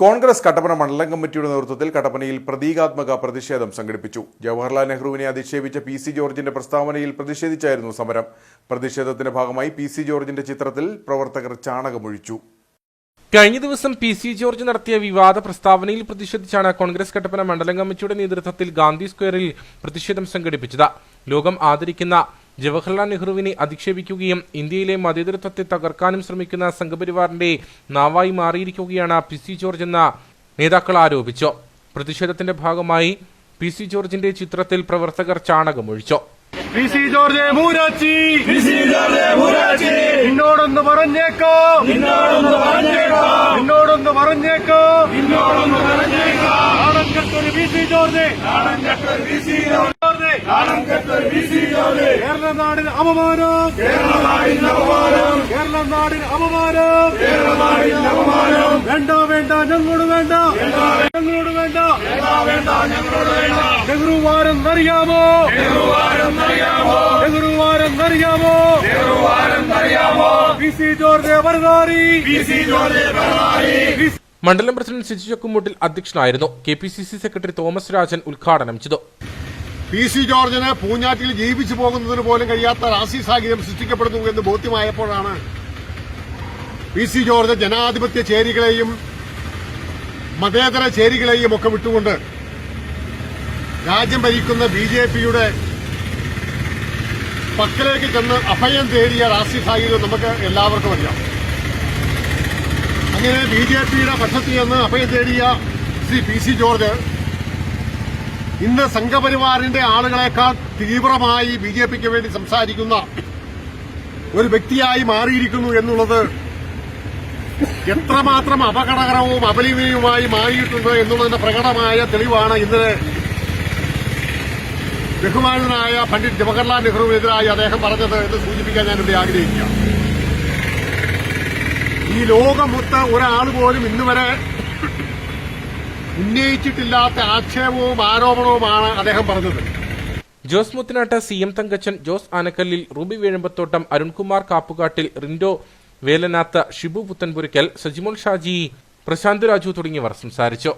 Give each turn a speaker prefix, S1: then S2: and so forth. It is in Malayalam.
S1: കോൺഗ്രസ് കട്ടപ്പന മണ്ഡലം കമ്മിറ്റിയുടെ നേതൃത്വത്തിൽ കട്ടപ്പനയിൽ പ്രതീകാത്മക പ്രതിഷേധം സംഘടിപ്പിച്ചു. ജവഹർലാൽ നെഹ്റുവിനെ അധിക്ഷേപിച്ച പി സി ജോർജിന്റെ പ്രസ്താവനയിൽ പ്രതിഷേധിച്ചായിരുന്നു സമരം. പ്രതിഷേധത്തിന്റെ ഭാഗമായി പി സി ജോർജിന്റെ ചിത്രത്തിൽ പ്രവർത്തകർ ചാണകമൊഴിച്ചു.
S2: കഴിഞ്ഞ ദിവസം പി സി ജോർജ് നടത്തിയ വിവാദ പ്രസ്താവനയിൽ പ്രതിഷേധിച്ചാണ് കോൺഗ്രസ് കട്ടപ്പന മണ്ഡലം കമ്മിറ്റിയുടെ നേതൃത്വത്തിൽ ഗാന്ധി സ്ക്വയറിൽ പ്രതിഷേധം സംഘടിപ്പിച്ചത്. ലോകം ആദരിക്കുന്ന ജവഹർലാൽ നെഹ്റുവിനെ അധിക്ഷേപിക്കുകയും ഇന്ത്യയിലെ മതേതരത്വത്തെ തകർക്കാനും ശ്രമിക്കുന്ന സംഘപരിവാറിന്റെ നാവായി മാറിയിരിക്കുകയാണ് പി സി ജോർജ് എന്ന നേതാക്കൾ ആരോപിച്ചു. പ്രതിഷേധത്തിന്റെ ഭാഗമായി പി സി ജോർജിന്റെ ചിത്രത്തിൽ പ്രവർത്തകർ ചാണകമൊഴിച്ചു.
S3: പി സി ജോർജ് മൂരാച്ചി. നിന്നോടൊന്ന് പറഞ്ഞേക്കാം. നിന്നോടൊന്ന് പറഞ്ഞേക്കാം. നാണം കെട്ടൊരു P C George. George. Kerala നാടിന് അപമാനം. കേരള നാടിന് അപമാനം. വേണ്ട വേണ്ട ഞങ്ങളോട് വേണ്ട. ഞങ്ങളോട് വേണ്ട. നെഹ്റു വാരം അറിയാമോ? നെഹ്റു വാരം അറിയാമോ? P C George P C George
S2: മണ്ഡലം പ്രസിഡന്റ് സിജു ചക്കുമുട്ടിൽ അധ്യക്ഷനായിരുന്നു. K P C C secretary Thomas Rajan ഉദ്ഘാടനം ചെയ്തു.
S4: പി സി ജോർജിന് പൂഞ്ഞാറ്റിൽ ജീവിച്ചു പോകുന്നതിന് പോലും കഴിയാത്ത രാഷ്ട്രീയ സാഹചര്യം സൃഷ്ടിക്കപ്പെടുന്നു എന്ന് ബോധ്യമായപ്പോഴാണ് പി സി ജോർജ് ജനാധിപത്യ ചേരികളെയും മതേതര ചേരികളെയും ഒക്കെ വിട്ടുകൊണ്ട് രാജ്യം ഭരിക്കുന്ന ബി ജെ പിയുടെ പക്കലേക്ക് ചെന്ന് അഭയം തേടിയ രാഷ്ട്രീയ സാഹചര്യം നമുക്ക് എല്ലാവർക്കും അറിയാം. അങ്ങനെ ബി ജെ പിയുടെ പക്ഷത്തിൽ നിന്ന് അഭയം തേടിയ ശ്രീ പി സി ജോർജ് ഇന്ന് സംഘപരിവാറിന്റെ ആളുകളെക്കാൾ തീവ്രമായി ബി ജെ പിക്ക് വേണ്ടി സംസാരിക്കുന്ന ഒരു വ്യക്തിയായി മാറിയിരിക്കുന്നു എന്നുള്ളത് എത്രമാത്രം അപകടകരവും അപലീനീയവുമായി മാറിയിട്ടുണ്ട് എന്നുള്ളതിന്റെ പ്രകടമായ തെളിവാണ് ഇന്നലെ ബഹുമാനനായ പണ്ഡിറ്റ് ജവഹർലാൽ നെഹ്റുവിനെതിരായി അദ്ദേഹം പറഞ്ഞത് എന്ന് സൂചിപ്പിക്കാൻ ഞാനിവിടെ ആഗ്രഹിക്കുക ഈ ലോകമൊത്ത് ഒരാൾ പോലും ഇന്നുവരെ ഉന്നയിച്ചിട്ടില്ലാത്ത ആക്ഷേപവും ആരോപണവുമാണ് അദ്ദേഹം പറഞ്ഞത്.
S2: Jose Muthanattu C M Thankachan Jose Anakkallil Ruby Vezhambathottam Arunkumar Kappukattil Rindo Velanath Shibu Puthenpurackal Sajimol Shaji Prashanth Raju തുടങ്ങിയവർ സംസാരിച്ചു.